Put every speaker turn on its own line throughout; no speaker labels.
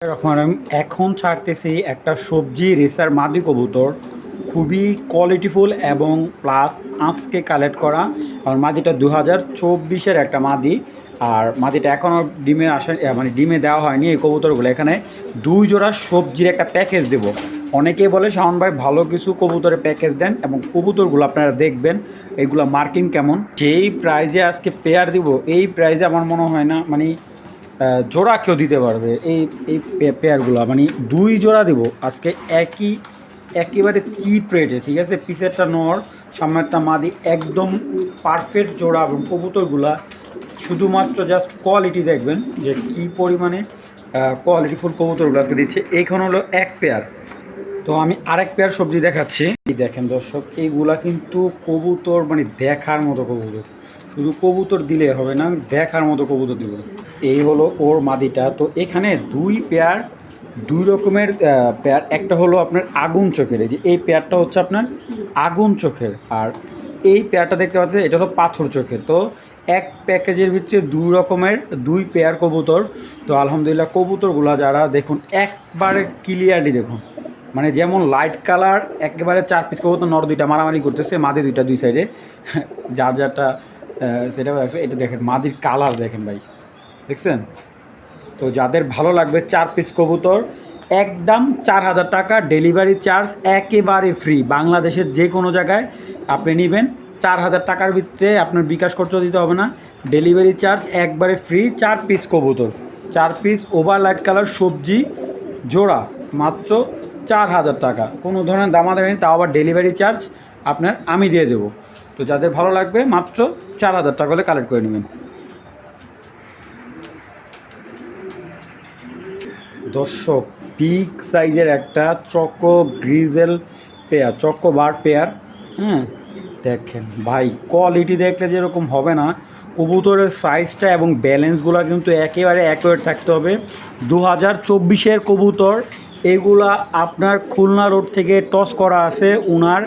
রহমান এখন ছাড়তেছি একটা সবজি রেসার মাদি কবুতর। খুবই কোয়ালিটিফুল এবং প্লাস আজকে কালেক্ট করা। আর মাদিটা দু হাজার চব্বিশের একটা মাদি। আর মাদিটা এখনও ডিমে আসে মানে ডিমে দেওয়া হয়নি এই কবুতরগুলো। এখানে দুই জোড়া সবজির একটা প্যাকেজ দেব। অনেকেই বলে, শাওন ভাই, ভালো কিছু কবুতরের প্যাকেজ দেন এবং কবুতরগুলো আপনারা দেখবেন এইগুলো মার্কিং কেমন। যেই প্রাইজে আজকে পেয়ার দিব, এই প্রাইজে আমার মনে হয় না মানে জোড়া কেউ দিতে পারবে? এই এই পেয়ারগুলো মানে দুই জোড়া দিব। আজকে একই, একেবারে চিপ রেটে ঠিক আছে? পিসেরটা নর, সামনেরটা মাদি, একদম পারফেক্ট জোড়া এবং কবুতরগুলা। শুধুমাত্র জাস্ট কোয়ালিটি দেখবেন যে কি পরিমাণে কোয়ালিটিফুল কবুতরগুলো আজকে দিচ্ছে। এইখানে হলো এক পেয়ার। তো আমি আরেক পেয়ার সবজি দেখাচ্ছি। দেখেন দর্শক এইগুলা কিন্তু কবুতর মানে দেখার মতো কবুতর। শুধু কবুতর দিলে হবে না, দেখার মতো কবুতর দিব। এই হলো ওর মাদিটা। তো এখানে দুই পেয়ার, দুই রকমের পেয়ার। একটা হলো আপনার আগুন চোখের, এই যে এই পেয়ারটা হচ্ছে আপনার আগুন চোখের। আর এই পেয়ারটা দেখতে পাচ্ছেন, এটা হলো পাথর চোখের। তো এক প্যাকেজের ভিতরে দুই রকমের, দুই পেয়ার কবুতর। তো আলহামদুলিল্লাহ কবুতরগুলো যারা, দেখুন, একবারে ক্লিয়ারলি দেখুন। মানে যেমন লাইট কালার একেবারে চার পিস কবুতর, নর দুইটা মারামারি করতেছে, মাদি দুইটা দুই সাইডে যার যারটা সেটা আছে এটা দেখেন, মাদির কালার দেখেন ভাই। দেখছেন? তো যাদের ভালো লাগবে, চার পিস কবুতর, একদম চার হাজার টাকা ডেলিভারি চার্জ একেবারে ফ্রি বাংলাদেশের যে কোনো জায়গায় আপনি নেবেন, চার হাজার টাকার ভিত্তিতে আপনার বিকাশ খরচ দিতে হবে না। ডেলিভারি চার্জ একবারে ফ্রি চার পিস কবুতর। চার পিস ওভার লাইট কালার সবজি জোড়া, মাত্র চার হাজার টাকা। কোনো ধরনের দামাদামি নেই, তাও আবার ডেলিভারি চার্জ আপনার আমি দিয়ে দেবো। তো যাদের ভালো লাগবে মাত্র চার হাজার টাকা হলে কালেক্ট করে নেবেন। দর্শক বিগ সাইজের একটা choco grizzle pair choco bar pair হ্যাঁ? দেখেন ভাই কোয়ালিটি দেখলে যেরকম হবে না, কবুতরের সাইজটা এবং ব্যালেন্সগুলো কিন্তু একেবারে অ্যাকুরেট থাকতে হবে। দু হাজার চব্বিশের কবুতর, এগুলা আপনার খুলনা রোড থেকে টস করা আছে উনার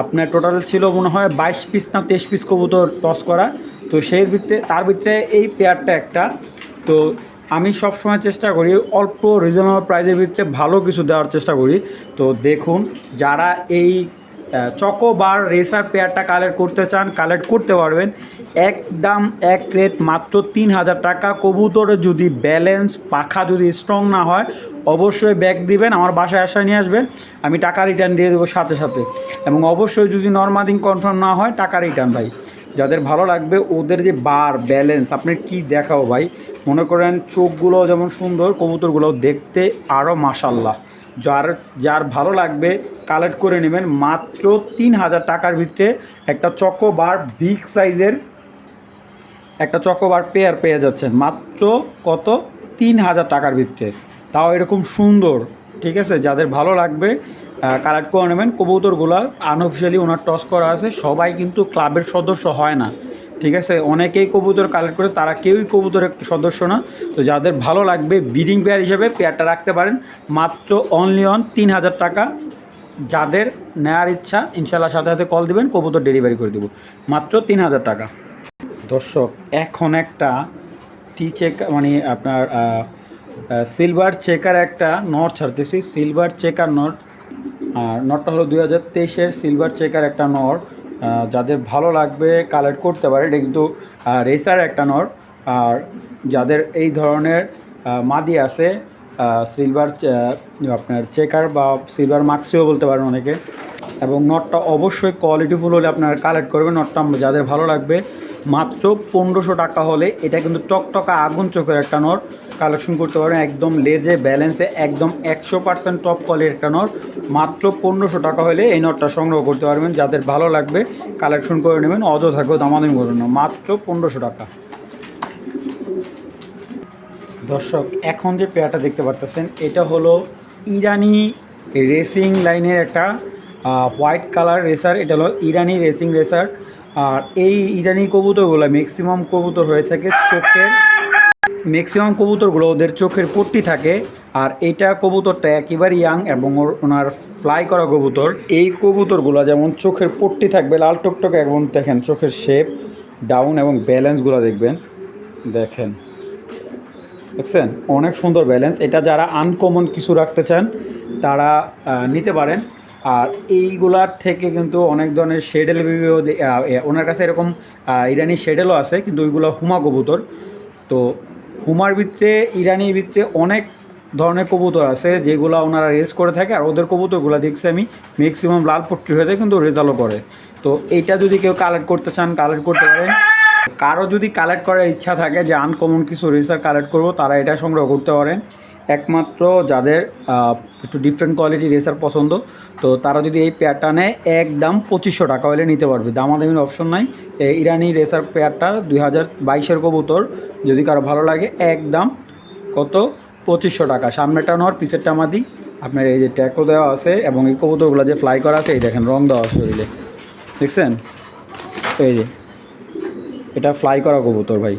আপনার টোটাল ছিল মনে হয় বাইশ পিস না তেইশ পিস কবুতর টস করা। তো সেই ভিত্তে, তার ভিতরে এই পেয়ারটা একটা। তো আমি সব সময় চেষ্টা করি অল্প রিজনেবল প্রাইজের ভিতরে ভালো কিছু দেওয়ার চেষ্টা করি। তো দেখুন, যারা এই চকো বার রেসার পেয়ারটা কালেক্ট করতে চান, কালেক্ট করতে পারবেন। একদম এক রেট মাত্র তিন হাজার টাকা। কবুতরের যদি ব্যালেন্স পাখা যদি স্ট্রং না হয়, অবশ্যই ব্যাগ দিবেন, আমার বাসায় আসা নিয়ে আসবেন। আমি টাকা রিটার্ন দিয়ে দেবো সাথে সাথে। এবং অবশ্যই যদি নর্মাদিং কনফার্ম না হয়, টাকা রিটার্ন ভাই। যাদের ভালো লাগবে, ওদের যে বার ব্যালেন্স আপনি কি দেখাও ভাই? মনে করেন চোখগুলো যেমন সুন্দর কবুতরগুলো দেখতে আরও মাসাল্লাহ যার যার ভালো লাগবে কালেক্ট করে নেবেন। মাত্র তিন হাজার টাকার ভিতরে একটা চকোবার বিগ সাইজের একটা চকোবার পেয়ার পেয়ে যাচ্ছেন। মাত্র কত? তিন হাজার টাকার ভিতরে। তাও এরকম সুন্দর, ঠিক আছে? যাদের ভালো লাগবে কালেক্ট করে নেবেন। কবুতরগুলো আনঅফিসিয়ালি ওনার টস করা আছে। সবাই কিন্তু ক্লাবের সদস্য হয় না। ঠিক আছে? অনেকেই কবুতর কালেক্ট করে, তারা কেউই কবুতরের সদস্য না। তো যাদের ভালো লাগবে বিডিং পেয়ার হিসেবে পেয়ারটা রাখতে পারেন। মাত্র অনলি অন তিন হাজার টাকা। যাদের নেয়ার ইচ্ছা ইনশাল্লাহ সাথে সাথে কল দিবেন, কবুতর ডেলিভারি করে দেবো। মাত্র তিন হাজার টাকা। দর্শক, এখন একটা টি চেক মানে আপনার সিলভার চেকার একটা নট ছাড়তেছি। সিলভার চেকার নট আর নটটা হলো দুই হাজার তেইশের সিলভার চেকার একটা নট যাদের ভালো লাগবে কালেক্ট করতে পারে, এটা কিন্তু রেসার একটা নর। আর যাদের এই ধরনের মাদি আছে সিলভার আপনার চেকার বা সিলভার মাক্সিও বলতে পারেন অনেকে। এবং নটটা অবশ্যই কোয়ালিটিফুল হলে আপনারা কালেক্ট করবেন। নটটা যাদের ভালো লাগবে, মাত্র পনেরোশো টাকা হলে এটা কিন্তু টকটকা আগুন চোখের একটা নট কালেকশন করতে পারবেন একদম লেজে ব্যালেন্সে একদম একশো পার্সেন্ট টপ কোয়ালিটির একটা নট মাত্র পনেরোশো টাকা হলে এই নটটা সংগ্রহ করতে পারবেন। যাদের ভালো লাগবে কালেকশন করে নেবেন। অযথাকেও দামাদামি করবেন না। মাত্র পনেরোশো টাকা। দর্শক, এখন যে পেয়ারটা দেখতে পারতেছেন, এটা হলো ইরানি রেসিং লাইনের একটা হোয়াইট কালার রেসার এটা হলো ইরানি রেসিং রেসার আর এই ইরানি কবুতরগুলো ম্যাক্সিমাম কবুতর হয়ে থাকে চোখের ম্যাক্সিমাম কবুতরগুলো ওদের চোখের পট্টি থাকে, আর এটা কবুতরটা একেবারে ইয়াং এবং ওনার ফ্লাই করা কবুতর। এই কবুতরগুলো যেমন চোখের পট্টি থাকবে, লাল টকটকে, এবং দেখেন চোখের শেপ ডাউন এবং ব্যালেন্সগুলো দেখবেন। দেখেন। দেখছেন? অনেক সুন্দর ব্যালেন্স এটা যারা আনকমন কিছু রাখতে চান, তারা নিতে পারেন। আর এইগুলার থেকে কিন্তু অনেক ধরনের শেডেল ভিডিও ওনার কাছে এরকম ইরানি শেডেলও আছে, কিন্তু ওইগুলো হুমা কবুতর। তো হুমার ভিতরে, ইরানির ভিতরে অনেক ধরনের কবুতর আছে, যেগুলো ওনারা রেস করে থাকে, আর ওদের কবুতরগুলো দেখছি আমি ম্যাক্সিমাম লাল পট্টি হয়ে যায়, কিন্তু রেজাল্টও করে। তো এইটা যদি কেউ কালেক্ট করতে চান কালেক্ট করতে পারেন। কারও যদি কালেক্ট করার ইচ্ছা থাকে যে আনকমন কিছু রেসার কালেক্ট করব, তারা এটা সংগ্রহ করতে পারেন। একমাত্র যাদের একটু ডিফারেন্ট কোয়ালিটি রেসার পছন্দ, তো তারা যদি এই পেয়ারটা নেয় একদম পঁচিশশো টাকা হলে নিতে পারবে। দামাদামির অপশন নাই। ইরানি রেসার পেয়ারটা দুই হাজার বাইশের কবুতর, যদি কারও ভালো লাগে, একদম কত? পঁচিশশো টাকা। সামনেটা নর পিছেরটা মাদি আপনার এই যে ট্যাকও দেওয়া আছে এবং এই কবুতরগুলো যে ফ্লাই করা আছে, এই দেখেন, রং দেওয়া আছে দেখছেন? এই যে। এটা ফ্লাই করা কবুতর ভাই।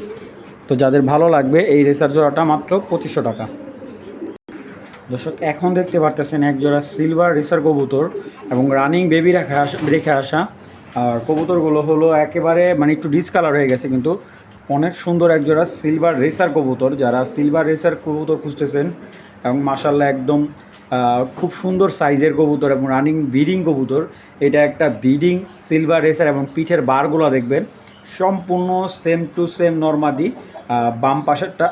তো যাদের ভালো লাগবে, এই রেসার জোড়াটা মাত্র পঁচিশশো টাকা। দর্শক, এখন দেখতে পারতেছেন এক জোড়া সিলভার রেসার কবুতর এবং রানিং বেবি রেখে রেখে আসা। আর কবুতরগুলো হলো একেবারে মানে একটু ডিসকালার হয়ে গেছে কিন্তু অনেক সুন্দর এক জোড়া সিলভার রেসার কবুতর। যারা সিলভার রেসার কবুতর খুঁজতেছেন এবং মাসাল্লাহ একদম খুব সুন্দর সাইজের কবুতর এবং রানিং ব্রিডিং কবুতর, এটা একটা ব্রিডিং সিলভার রেসার এবং পিঠের বারগুলো দেখবেন। সম্পূর্ণ সেম টু সেম নর্মাদি বাম পাশেরটা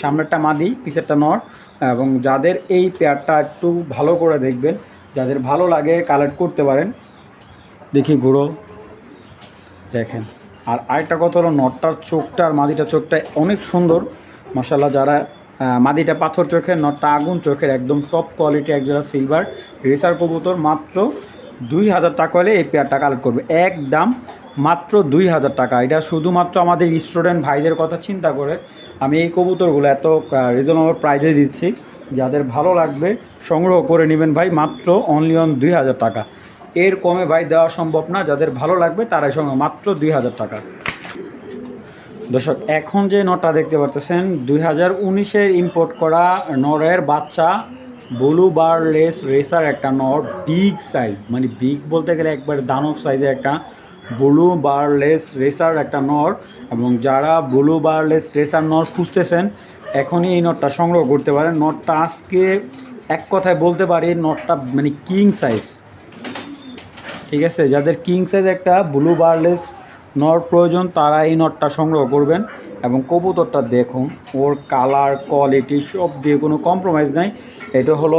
সামনেরটা মাদি, পিছেরটা নর, এবং যাদের এই পেয়ারটা একটু ভালো করে দেখবেন, যাদের ভালো লাগে কালেক্ট করতে পারেন। দেখি গুঁড়ো। দেখেন, আর আরেকটা কথা হলো নটটার চোখটা আর মাদিটার চোখটা অনেক সুন্দর। মাসাল্লাহ যারা মাদিটা পাথর চোখের নটটা আগুন চোখের, একদম টপ কোয়ালিটি একজোড়া সিলভার রেসার কবুতর, মাত্র দুই হাজার টাকা হলে এই পেয়ারটা কালেক্ট করবে। একদম মাত্র দুই হাজার টাকা। এটা শুধুমাত্র আমাদের স্টুডেন্ট ভাইদের কথা চিন্তা করে আমি এই কবুতরগুলো এত রিজনেবল প্রাইজে দিচ্ছি। যাদের ভালো লাগবে সংগ্রহ করে নেবেন ভাই, মাত্র অনলি অন দুই হাজার টাকা। এর কমে ভাই দেওয়া সম্ভব না। যাদের ভালো লাগবে তারাই সঙ্গে মাত্র দুই হাজার টাকা। দর্শক, এখন যে নটা দেখতে পাচ্ছেন দুই হাজার উনিশের ইম্পোর্ট করা নরের বাচ্চা ব্লু বার লেস রেসার একটা নর বিগ সাইজ মানে বিগ বলতে গেলে একবার দানব সাইজের একটা ব্লু বারলেস রেসার একটা নর এবং যারা ব্লু বারলেস রেসার নর খুঁজতেছেন, এখনই এই নটটা সংগ্রহ করতে পারেন। নটটা আজকে এক কথায় বলতে পারি নটটা মানে কিং সাইজ ঠিক আছে? যাদের কিং সাইজ একটা ব্লু বারলেস নট প্রয়োজন, তারা এই নটটা সংগ্রহ করবেন। এবং কবুতরটা দেখুন, ওর কালার কোয়ালিটি সব দিয়ে কোনো কম্প্রোমাইজ নাই। এটা হলো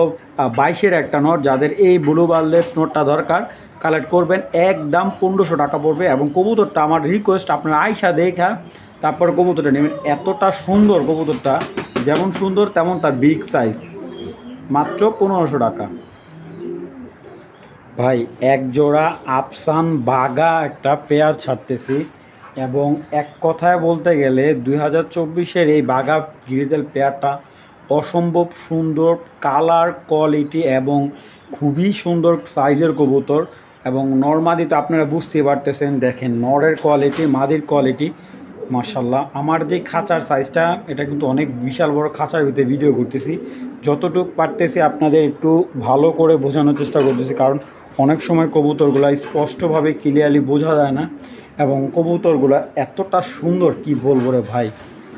বাইশের একটা নোট, যাদের এই ব্লু বারলেস নোটটা দরকার কালেক্ট করবেন। একদম পনেরোশো টাকা পড়বে এবং কবুতরটা আমার রিকোয়েস্ট আপনার আয়সা দেখা, তারপর কবুতরটা নেবেন। এতটা সুন্দর কবুতরটা, যেমন সুন্দর তেমন তার বিগ সাইজ মাত্র পনেরোশো টাকা। ভাই, এক জোড়া আফসান বাগা একটা পেয়ার ছাড়তেছি। এবং এক কথায় বলতে গেলে দুই হাজার চব্বিশের এই বাঘা গ্রিজেল পেয়ারটা অসম্ভব সুন্দর কালার কোয়ালিটি এবং খুবই সুন্দর সাইজের কবুতর এবং নর মাদি তো আপনারা বুঝতেই পারতেছেন, দেখেন নরের কোয়ালিটি মাদির কোয়ালিটি মার্শাল্লাহ আমার যে খাঁচার সাইজটা এটা কিন্তু অনেক বিশাল বড় খাঁচার ভিতরে ভিডিও করতেছি। যতটুকু পারতেছি আপনাদের একটু ভালো করে বোঝানোর চেষ্টা করতেছি, কারণ অনেক সময় কবুতরগুলো স্পষ্টভাবে ক্লিয়ারলি বোঝা যায় না এবং কবুতরগুলো এতটা সুন্দর, কি বলব রে ভাই?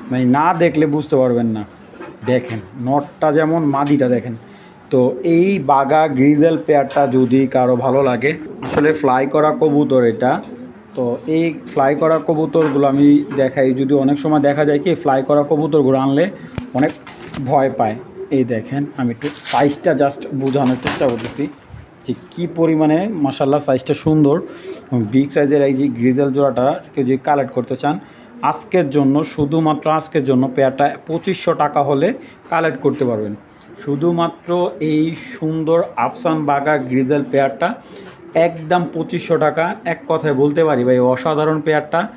মানে না দেখলে বুঝতে পারবেন না। দেখেন নটটা যেমন, মাদিটা দেখেন। তো এই বাগা গ্রিজেল পেয়ারটা যদি কারও ভালো লাগে, আসলে ফ্লাই করা কবুতর এটা। তো এই ফ্লাই করা কবুতরগুলো আমি দেখাই, যদি অনেক সময় দেখা যায় কি ফ্লাই করা কবুতরগুলো আনলে অনেক ভয় পায়। এই দেখেন, আমি একটু সাইজটা জাস্ট বোঝানোর চেষ্টা করতেছি যে কী পরিমাণে মাসাল্লাহ সাইজটা সুন্দর বিগ সাইজের এই যে গ্রিজেল জোড়াটা কেউ যদি কালেক্ট করতে চান, আজকের জন্য, শুধুমাত্র আজকের জন্য পেয়ারটা পঁচিশশো টাকা হলে কালেক্ট করতে পারবেন। শুধুমাত্র এই সুন্দর আফসান বাগা গ্রিজেল পেয়ারটা একদম পঁচিশশো টাকা। এক কথায় বলতে পারি ভাই অসাধারণ পেয়ারটা।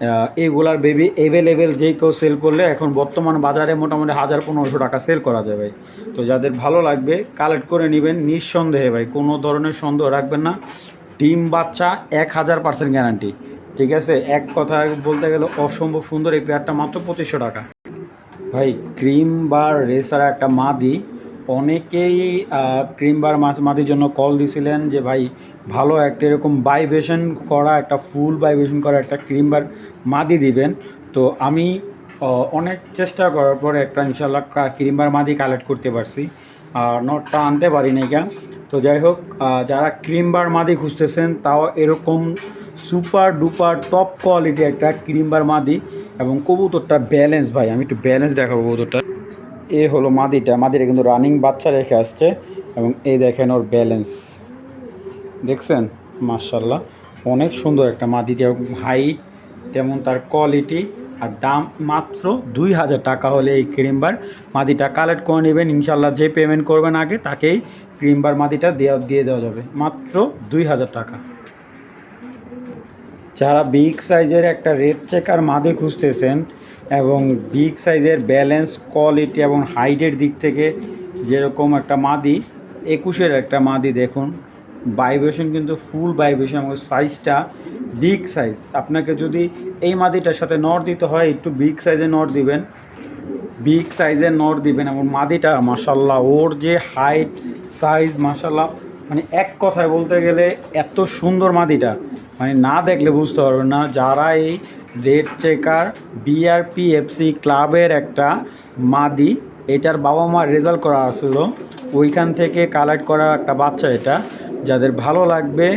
আহ, এগুলার বেবি অ্যাভেলেবেল যেই কেউ সেল করলে এখন বর্তমান বাজারে মোটামুটি হাজার পনেরোশো টাকা সেল করা যায় ভাই। তো যাদের ভালো লাগবে কালেক্ট করে নেবেন। নিঃসন্দেহে ভাই কোনো ধরনের সন্দেহ রাখবেন না। ডিম বাচ্চা এক হাজার পার্সেন্ট গ্যারান্টি ঠিক আছে? এক কথায় বলতে গেলে অসম্ভব সুন্দর এই পেয়ারটা মাত্র পঁচিশশো টাকা। ভাই ক্রিম বা রেসার একটা মাদি। অনেকেই ক্রিম বার মাছ মাদির জন্য কল দিছিলেন যে, ভাই, ভালো একটা এরকম বাইভেশন করা, একটা ফুল বাইভেশন করা একটা ক্রিম বার মাদি দিবেন। তো আমি অনেক চেষ্টা করার পরে একটা ইনশাল্লাহ ক্রিম্বার মাদি কালেক্ট করতে পারছি। আর নটটা আনতে পারি নাই কেন? তো যাই হোক যারা ক্রিম্বার মাদি খুঁজতেছেন, তাও এরকম সুপার ডুপার টপ কোয়ালিটি একটা ক্রিম্বার মাদি এবং কবুতরটা ব্যালেন্স ভাই, আমি একটু ব্যালেন্স দেখাবো কবুতরটা এ হলো মাদিটা। মাদিটা কিন্তু রানিং বাচ্চা রেখে আসছে এবং এই দেখেন ওর ব্যালেন্স দেখছেন? মার্শাল্লাহ অনেক সুন্দর একটা মাদি। যেরকম হাইট তেমন তার কোয়ালিটি আর দাম মাত্র দুই হাজার টাকা হলে এই ক্রিমবার মাদিটা কালেক্ট করে নেবেন। ইনশাল্লাহ যে পেমেন্ট করবেন আগে তাকেই ক্রিমবার মাদিটা দেওয়া দিয়ে দেওয়া যাবে। মাত্র দুই হাজার টাকা। যারা বিগ সাইজের একটা রেড চেকার মাদি খুঁজতেছেন এবং বিগ সাইজের ব্যালেন্স কোয়ালিটি এবং হাইটের দিক থেকে যেরকম একটা মাদি, একুশের একটা মাদি দেখুন। ভাইব্রেশন কিন্তু ফুল ভাইব্রেশন এবং সাইজটা বিগ সাইজ আপনাকে যদি এই মাদিটার সাথে নট দিতে হয়, একটু বিগ সাইজের নট দিবেন। বিগ সাইজের নট দিবেন এবং মাদিটা মাসাল্লাহ ওর যে হাইট সাইজ মাসাল্লাহ মানে এক কথায় বলতে গেলে এত সুন্দর মাদিটা। মানে না দেখলে বুঝতে পারবেন না, যারা এই রেড চেকার বিআরপি এফসি ক্লাবের একটা মাদি। এটার বাবা মার রেজাল্ট করা আসছিল ওইখান থেকে কালেক্ট করা একটা বাচ্চা এটা। যাদের ভালো লাগবে,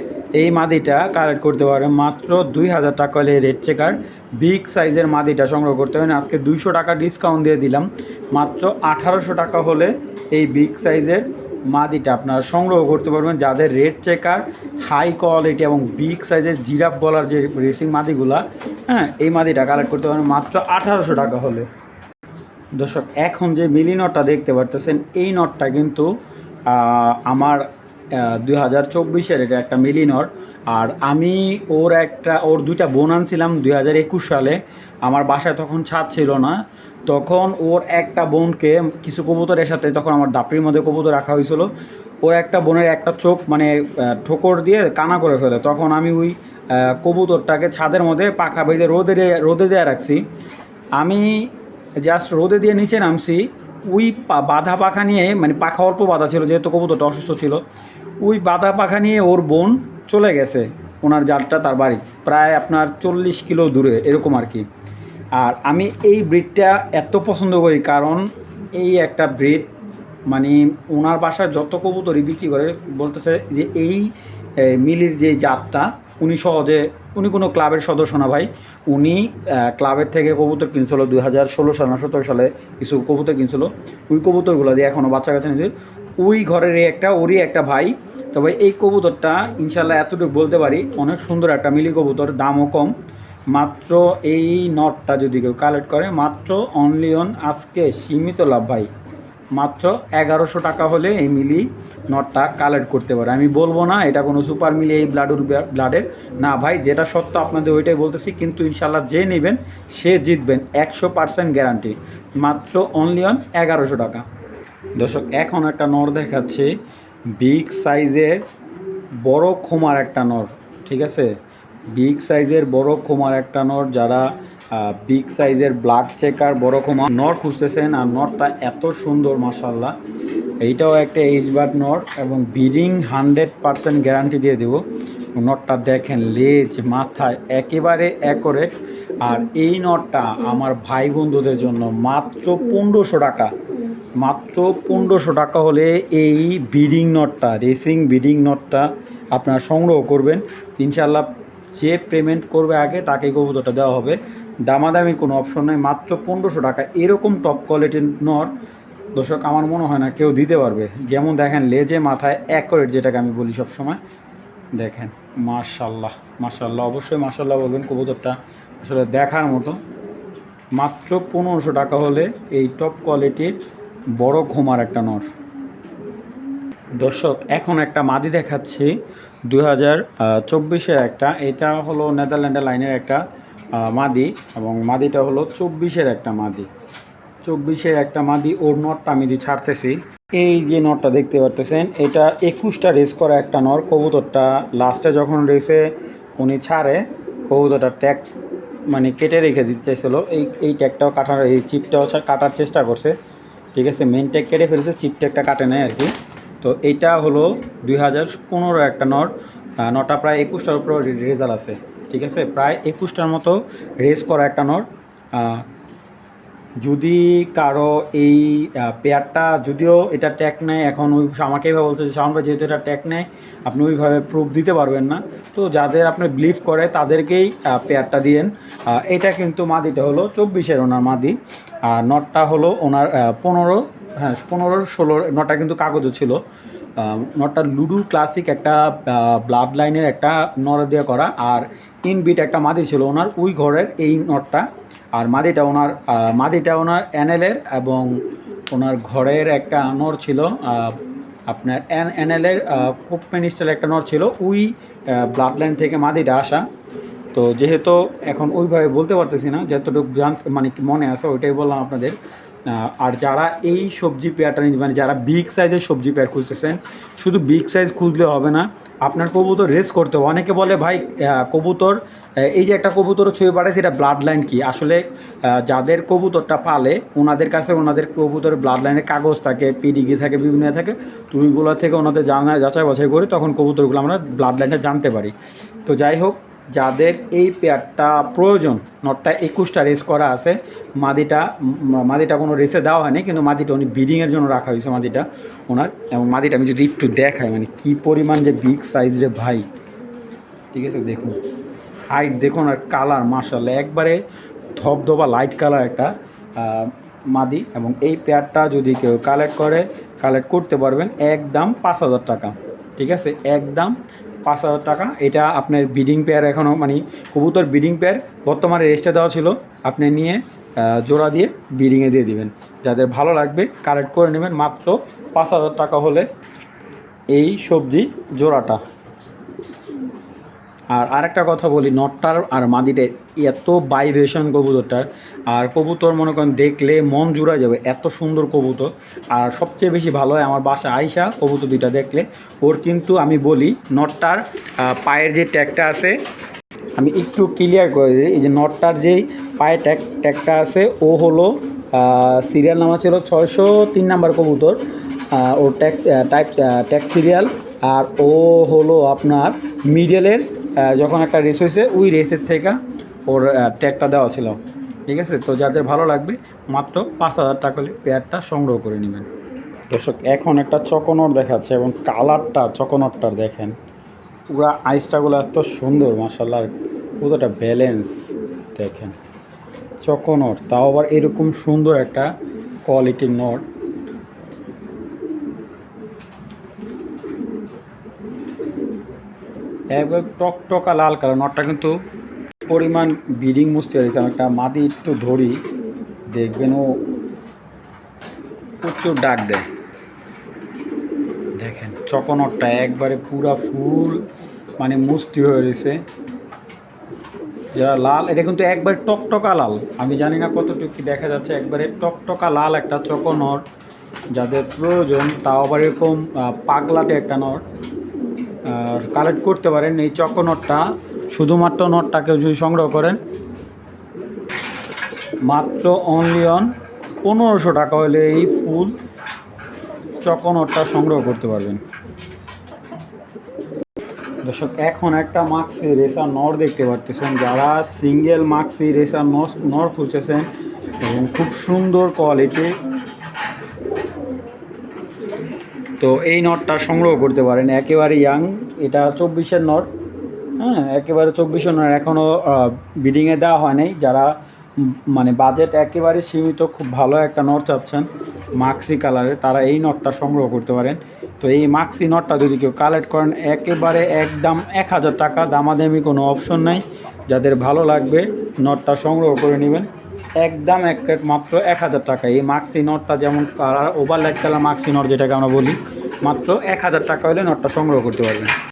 এই মাদিটা কালেক্ট করতে পারে। মাত্র দুই হাজার টাকা হলে রেড চেকার বিগ সাইজের মাদিটা সংগ্রহ করতে পারেন। আজকে দুইশো টাকা ডিসকাউন্ট দিয়ে দিলাম। মাত্র আঠারোশো টাকা হলে এই বিগ সাইজের মাদিটা আপনারা সংগ্রহ করতে পারবেন। যাদের রেড চেকার, হাই কোয়ালিটি এবং বিগ সাইজের জিরাফ গলার যে রেসিং মাদিগুলো হ্যাঁ এই মাদিটা কালেক্ট করতে পারবেন মাত্র আঠারোশো টাকা হলে। দর্শক, এখন যে মিলি নটটা দেখতে পারতেছেন, এই নটটা কিন্তু আমার দুই হাজার চব্বিশের এটা একটা মিলি নট। আর আমি ওর একটা, ওর দুইটা বোন আনছিলাম দুই হাজার একুশ সালে। আমার বাসায় তখন ছাদ ছিল না। তখন ওর একটা বোনকে কিছু কবুতরের সাথে তখন আমার দাপড়ির মধ্যে কবুতর রাখা হয়েছিল। ওর একটা বোনের একটা চোখ মানে ঠোকর দিয়ে কানা করে ফেলে। তখন আমি ওই কবুতরটাকে ছাদের মধ্যে পাখা বেঁধে রোদে রোদে দেওয়া রাখছি। আমি জাস্ট রোদে দিয়ে নিচে নামছি। ওই বাঁধা পাখা নিয়ে মানে পাখা অল্প বাধা ছিল, যেহেতু কবুতরটা অসুস্থ ছিল। ওই বাধা পাখা নিয়ে ওর বোন চলে গেছে, ওনার জাতটা তার বাড়ি। প্রায় আপনার চল্লিশ কিলো দূরে, এরকম আর কি। আর আমি এই ব্রিডটা এত পছন্দ করি, কারণ এই একটা ব্রিড মানে ওনার বাসায় যত কবুতরই বিক্রি করে, বলতেছে যে এই মিলির যে জাতটা, উনি সহজে, উনি কোনো ক্লাবের সদস্য না ভাই। উনি ক্লাবের থেকে কবুতর কিনছিল দুই হাজার ষোলো সাল না সতেরো সালে কিছু কবুতর কিনছিল। ওই কবুতরগুলো দিয়ে এখনও বাচ্চা কাছে নিয়েছে। ওই ঘরের এই একটা, ওরই একটা ভাই। তবে এই কবুতরটা ইনশাল্লাহ এতটুকু বলতে পারি, অনেক সুন্দর একটা মিলি কবুতর, দামও কম। মাত্র এই নটটা যদি কেউ কালেক্ট করে, মাত্র অনলি অন আজকে সীমিত লাভ ভাই। মাত্র এগারোশো টাকা হলে এই মিলি নটটা কালেক্ট করতে পারে। আমি বলব না, এটা কোনো সুপার মিলি, এই ব্লাডুর ব্লাডের না ভাই, যেটা সত্য আপনাদের ওইটাই বলতেছি, কিন্তু ইনশাল্লাহ যে নেবেন, সে জিতবেন, একশো পার্সেন্ট গ্যারান্টি মাত্র অনলি অন এগারোশো টাকা। দর্শক, এখন একটা নর দেখাচ্ছে। বিগ সাইজের বড় খোমার একটা নর, ঠিক আছে? বিগ সাইজের বড় খোমার একটা নর, যারা বিগ সাইজের ব্লাড চেকার বড় খোমা নর খুঁজতেছেন, আর নরটা এত সুন্দর মাসাল্লাহ এইটাও একটা এইচ বার্ড নর, এবং বিডিং হান্ড্রেড পারসেন্ট গ্যারান্টি দিয়ে দেবো। নটটা দেখেন, লেজ মাথায় একেবারে অ্যাকোরেট। আর এই নটটা আমার ভাই বন্ধুদের জন্য মাত্র পনেরোশো টাকা। মাত্র পনেরোশো টাকা হলে এই বিডিং নটটা, রেসিং বিডিং নটটা আপনারা সংগ্রহ করবেন। ইনশাল্লাহ যে পেমেন্ট করবে আগে তাকে কবুতরটা দেওয়া হবে। দামাদামির কোনো অপশন নেই, মাত্র পনেরোশো টাকা। এরকম টপ কোয়ালিটির নট দর্শক, আমার মনে হয় না কেউ দিতে পারবে। যেমন দেখেন, লেজে, মাথায় অ্যাকোরেট যেটাকে আমি বলি সব সময় দেখেন মার্শাল্লাহ মার্শাল্লাহ অবশ্যই মার্শাল্লাহ বলবেন কবুতরটা আসলে দেখার মতো। মাত্র পনেরোশো টাকা হলে এই টপ কোয়ালিটির বড় ঘুমার একটা নর। দর্শক, এখন একটা মাদি দেখাচ্ছি দু হাজার চব্বিশের একটা। এটা হলো নেদারল্যান্ডের লাইনের একটা মাদি এবং মাদিটা হলো চব্বিশের একটা মাদি। চব্বিশের একটা মাদি, ওর নটটা আমি ছাড়তেছি। এই যে নটটা দেখতে পারতেছেন, এটা একুশটা রেস করা একটা নর। কবুতরটা লাস্টে যখন রেসে উনি ছাড়ে, কবুতরটা ট্যাগ মানে কেটে রেখে দিতে চাইছিল। এই এই ট্যাগটাও কাটার, এই চিপটাও কাটার চেষ্টা করছে। ঠিক আছে মেন ট্যাগ কেটে ফেলেছে চিপ ট্যাগটা কাটে নেয় আর কি। তো এইটা হলো দুই হাজার পনেরো একটা নট। নটা প্রায় একুশটার উপর রেজাল্ট আছে, ঠিক আছে? প্রায় একুশটার মতো রেস করা একটা নট। যদি কারও এই পেয়ারটা যদিও এটা ট্যাগ নেয়, এখন ওই আমাকে এভাবে বলছে যে ভাই, যেহেতু এটা ট্যাগ নেয়, আপনি ওইভাবে প্রুফ দিতে পারবেন না। তো যাদের আপনি বিলিভ করে, তাদেরকেই পেয়ারটা দিয়েন। এটা কিন্তু মাদিটা হলো চব্বিশের ওনার মাদি। আর নটটা হলো ওনার পনেরো হ্যাঁ পনেরো, ষোলো, নটটা কিন্তু কাগজও ছিল। নটটা লুডু ক্লাসিক একটা ব্লাড লাইনের একটা নর দিয়ে করা। আর ইনবিট একটা মাদি ছিল ওনার, ওই ঘরের এই নটটা। আর মাদিটা ওনার মাদিটা ওনার এনএলের এবং ওনার ঘরের একটা নর ছিল আপনার এন এনএলের কুপ মিনিস্টারের একটা নর ছিল, ওই ব্লাড লাইন থেকে মাদিটা আসা। তো যেহেতু এখন ওইভাবে বলতে পারতেছি না, যতটুকু মানে মনে আছে, ওইটাই বললাম আপনাদের। আর যারা এই সবজি পেয়ারটা নিতে মানে যারা বিগ সাইজের সবজি পেয়ার খুঁজতেছেন, শুধু বিগ সাইজ খুঁজলে হবে না, আপনার কবুতর রেস করতে হবে। অনেকে বলে, ভাই কবুতর এই যে একটা কবুতর ছুঁয়ে পাঠায় সেটা ব্লাড লাইন কি? আসলে যাদের কবুতরটা পালে, ওনাদের কাছে ওনাদের কবুতরের ব্লাড লাইনের কাগজ থাকে পিডিগি থাকে, বিভিন্ন থাকে, তো ওইগুলো থেকে ওনাদের জানা যাচাই বাছাই করে তখন কবুতরগুলো আমরা ব্লাড লাইনটা জানতে পারি। তো যাই হোক যাদের এই পেয়ারটা প্রয়োজন নটটা একুশটা রেস করা আছে, মাদিটা মাদিটা কোনো রেসে দেওয়া হয়নি, কিন্তু মাদিটা উনি ব্রিডিংয়ের জন্য রাখা হয়েছে মাদিটা, ওনার, এবং মাদিটা আমি যদি একটু দেখাই মানে কী পরিমাণ যে বিগ সাইজ রে ভাই। ঠিক আছে, দেখুন হাইট দেখুন আর কালার মার্শাল্লাহ একবারে ধবধবা লাইট কালার একটা মাদি, এবং এই পেয়ারটা যদি কেউ কালেক্ট করে কালেক্ট করতে পারবেন, একদম পাঁচ হাজার টাকা। ঠিক আছে, একদম পাঁচ হাজার টাকা। এটা আপনার ব্রিডিং পেয়ার এখনও মানে কবুতর ব্রিডিং পেয়ার বর্তমানে রেজিস্টার দেওয়া ছিল। আপনি নিয়ে জোড়া দিয়ে ব্রিডিংয়ে দিয়ে দিবেন। যাদের ভালো লাগবে কালেক্ট করে নেবেন। মাত্র পাঁচ হাজার টাকা হলে এই সবজি জোড়াটা। আর আরেকটা কথা বলি, নটটার আর মাদিটার এত ভাইব্রেশন কবুতরটার আর কবুতর মনে করেন দেখলে মন জুড়া যাবে, এত সুন্দর কবুতর। আর সবচেয়ে বেশি ভালো হয় আমার বাসা আইসা কবুতর দুইটা দেখলে। ওর কিন্তু আমি বলি, নটটার পায়ের যে ট্যাগটা আছে, আমি একটু ক্লিয়ার করে দিই, এই যে নটটার যেই পায়ে ট্যাগ ট্যাগটা আছে, ও হলো সিরিয়াল নাম্বার ছিল ছয়শো তিন নাম্বার কবুতর। ওর ট্যাক্স টাইপ ট্যাক্স সিরিয়াল আর ও হলো আপনার মিডলের যখন একটা রেস হয়েছে, ওই রেসের থেকে ওর ট্যাগটা দেওয়া ছিল। ঠিক আছে? তো যাদের ভালো লাগবে, মাত্র পাঁচ হাজার টাকা হলে পেয়ারটা সংগ্রহ করে নেবেন। দর্শক, এখন একটা চকনর দেখাচ্ছে এবং কালারটা চকনরটার দেখেন। পুরো আইসটাগুলো এত সুন্দর মার্শাল্লাহ পুরোটা ব্যালেন্স দেখেন। চকনর তাও আবার এরকম সুন্দর একটা কোয়ালিটির নোট একবার টকটকা লাল কালার, নটটা কিন্তু পরিমাণ বিডিং মুছতে হয়েছে। আমি একটা মাটি একটু ধরি, দেখবেন ও প্রচুর ডাক দেয়। দেখেন চকনটটা একবারে পুরা ফুল মানে মুস্তি হয়ে রয়েছে। যারা লাল, এটা কিন্তু একবার টকটকা লাল। আমি জানি না কতটুকু কি দেখা যাচ্ছে, একবারে টকটকা লাল একটা চকনর যাদের প্রয়োজন, তাও আবার এরকম পাগলাটে একটা নট। কালেক্ট করতে পারেন। এই চকনটটা শুধুমাত্র নটটাকে যদি সংগ্রহ করেন, মাত্র অনলি অন পনেরোশো টাকা হলে এই ফুল চকনটটা সংগ্রহ করতে পারবেন। দর্শক, এখন একটা মাক্সি রেসার নর দেখতে পারতেছেন। যারা সিঙ্গেল মাক্সি রেসার নর খুঁজতেছেন এবং খুব সুন্দর কোয়ালিটি তো এই নটটা সংগ্রহ করতে পারেন। একেবারে ইয়াং এটা চব্বিশের নট। হ্যাঁ একেবারে চব্বিশের নট। এখনও বিডিংয়ে দেওয়া হয় নাই। যারা মানে বাজেট একেবারে সীমিত, খুব ভালো একটা নট চাচ্ছেন মাক্সি কালারে তারা এই নটটা সংগ্রহ করতে পারেন। তো এই মাক্সি নটটা যদি কেউ কালেক্ট করেন, একেবারে একদম এক হাজার টাকা, দামাদামি কোনো অপশন নাই। যাদের ভালো লাগবে, নটটা সংগ্রহ করে নেবেন। একদম এক প্লেট মাত্র এক হাজার টাকা। এই মাক্সি নটটা যেমন ওভার লাইট কালার মাক্সি নট যেটাকে আমরা বলি, মাত্র এক হাজার টাকা হলে নটটা সংগ্রহ করতে পারবেন।